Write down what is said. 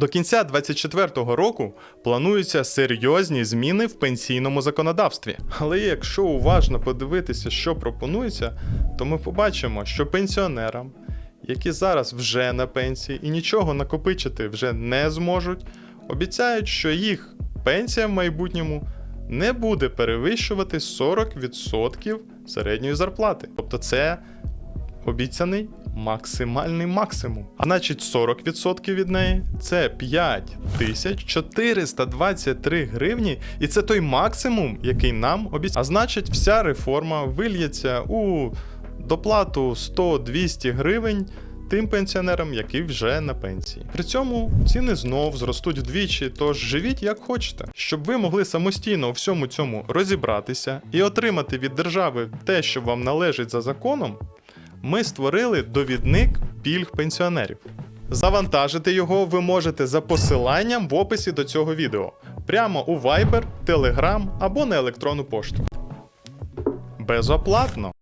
До кінця 2024 року плануються серйозні зміни в пенсійному законодавстві. Але якщо уважно подивитися, що пропонується, то ми побачимо, що пенсіонерам, які зараз вже на пенсії і нічого накопичити вже не зможуть, обіцяють, що їх пенсія в майбутньому не буде перевищувати 40% середньої зарплати. Тобто це обіцяний максимальний максимум. А значить 40% від неї це 5423 гривні, і це той максимум, який нам обіцяє. А значить, вся реформа вильється у доплату 100-200 гривень. Тим пенсіонерам, які вже на пенсії. При цьому ціни знов зростуть вдвічі, тож живіть як хочете, щоб ви могли самостійно у всьому цьому розібратися і отримати від держави те, що вам належить за законом ми створили довідник пільг пенсіонерів. Завантажити його ви можете за посиланням в описі до цього відео прямо у Viber, Telegram або на електронну пошту. Безоплатно.